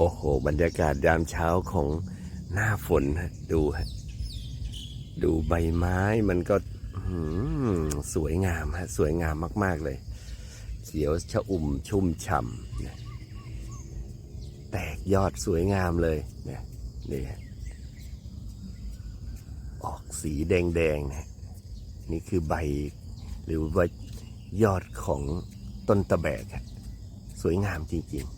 โอ้โห บรรยากาศยามเช้าของหน้าฝนฮะดูฮะดูใบไม้มันก็สวยงามฮะสวยงามมาก ๆ เลย เขียวชะอุ่มชุ่มฉ่ำนะแตกยอดสวยงามเลยนะนี่ฮะออกสีแดงๆนะนี่คือใบหรือว่ายอดของต้นตะแบกฮะสวยงามจริง ๆ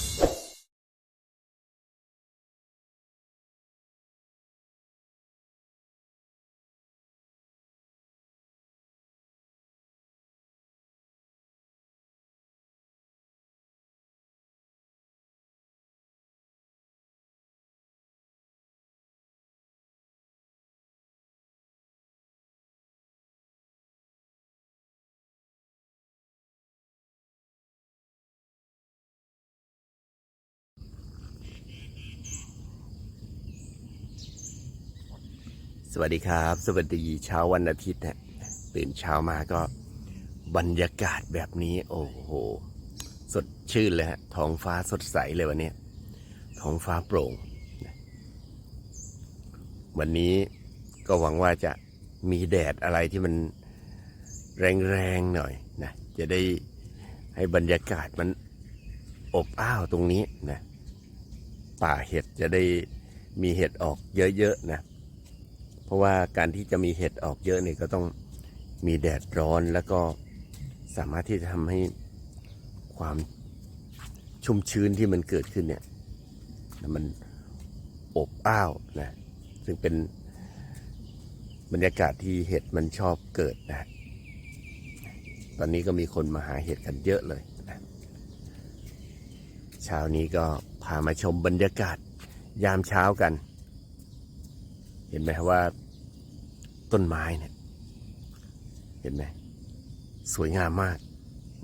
สวัสดีครับ สวัสดีเช้าวันอาทิตย์นะตื่นเช้ามาก็บรรยากาศแบบนี้ โอ้โห สดชื่นเลยฮะท้องฟ้าสดใสเลยวันนี้ท้องฟ้าโปร่ง วันนี้ก็หวังว่าจะมีแดดอะไรที่มันแรงๆหน่อยนะจะได้ให้บรรยากาศมันอบอ้าวตรงนี้นะป่าเห็ดจะได้มีเห็ดออกเยอะๆนะ ราะว่าการที่จะมีเห็ดออกเยอะเนี่ยก็ต้องมีแดดร้อนแล้วก็สามารถที่จะทำให้ความชุ่มชื้นที่มันเกิดขึ้นเนี่ยมันอบอ้าวนะซึ่งเป็นบรรยากาศที่เห็ดมันชอบเกิดนะ ตอนนี้ก็มีคนมาหาเห็ดกันเยอะเลยนะเช้านี้ก็พามาชมบรรยากาศยามเช้ากัน เห็นไหมว่าต้นไม้เนี่ย เห็นไหมสวยงามมาก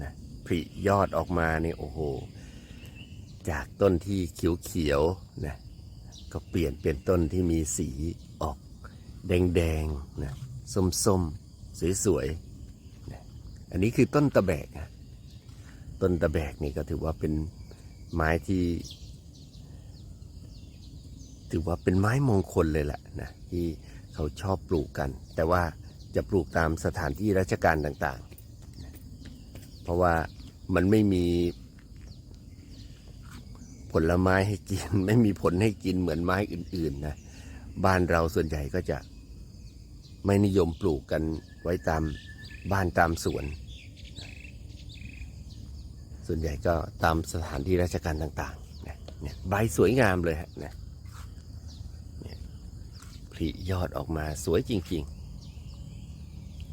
นะผลิยอดออกมาเนี่ยโอ้โห จากต้นที่เขียวๆนะก็เปลี่ยนเป็นต้นที่มีสีออกแดงๆนะส้มๆ สวยๆนะอันนี้คือต้นตะแบกนะต้นตะแบกนี่ก็ถือว่าเป็นไม้ที่ ถือว่าเป็นไม้มงคลเลยแหละนะที่เขาชอบปลูกกัน แต่ว่าจะปลูกตามสถานที่ราชการต่างๆ เพราะว่ามันไม่มีผลไม้ให้กิน ไม่มีผลให้กินเหมือนไม้อื่นๆนะบ้านเราส่วนใหญ่ก็จะไม่นิยมปลูกกันไว้ตามบ้านตามสวน ส่วนใหญ่ก็ตามสถานที่ราชการต่างๆนะเนี่ยใบสวยงามเลยฮะนะ ผลิยอดออกมาสวยจริง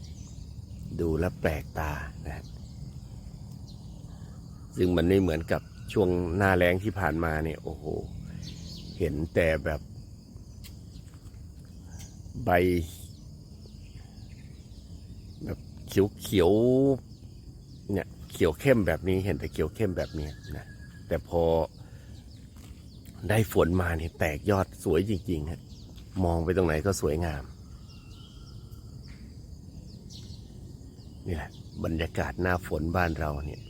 ๆ ดูแลแปลกตานะซึ่งมันไม่เหมือนกับช่วงหน้าแล้งที่ผ่านมาเนี่ยโอ้โห เห็นแต่แบบ ใบ แบบเขียวเขียวเนี่ยเขียวเข้มแบบนี้เห็นแต่เขียวเข้มแบบนี้นะแต่พอได้ฝนมาเนี่ยแตกยอดสวยจริงๆฮะ มองไปตรงไหนก็สวยงาม นี่แหละบรรยากาศหน้าฝนบ้านเราเนี่ย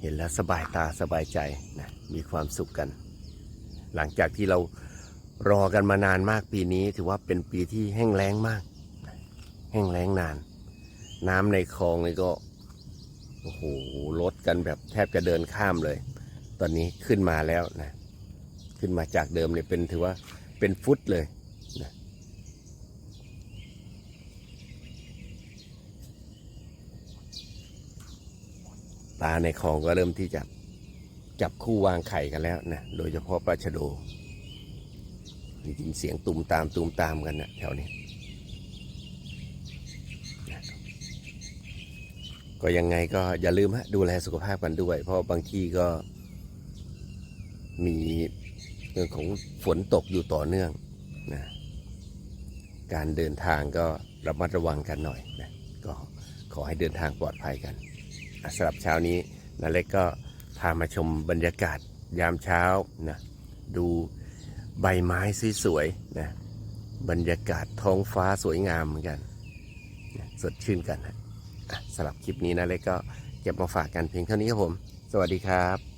เห็นแล้วสบายตาสบายใจนะมีความสุขกัน หลังจากที่เรารอกันมานานมากปีนี้ ถือว่าเป็นปีที่แห้งแล้งมาก แห้งแล้งนาน น้ำในคลองนี่ก็โอ้โหลดกันแบบแทบจะเดินข้ามเลย ตอนนี้ขึ้นมาแล้วนะ ขึ้นมาจากเดิมเนี่ยเป็นถือว่า เป็นฟุตเลยนะปลาในคลองก็เริ่มที่จะจับคู่วางไข่กันแล้วนะโดยเฉพาะปลาชะโดได้ยินเสียงตุมตามตุมตามกันนะแถวนี้นะก็ยังไงก็อย่าลืมฮะดูแลสุขภาพกันด้วย เพราะบางที่ก็มี รื่องของฝนตกอยู่ต่อเนื่องนะการเดินทางก็ระมัดระวังกันหน่อยนะก็ขอให้เดินทางปลอดภัยกันสำหรับเช้านี้นาเล็กก็พามาชมบรรยากาศยามเช้านะดูใบไม้สวยๆนะบรรยากาศท้องฟ้าสวยงามเหมือนกันนะสดชื่นกันนะอะสำหรับคลิปนี้นะเล็กก็เก็บมาฝากกันเพียงเท่านี้ครับผม สวัสดีครับ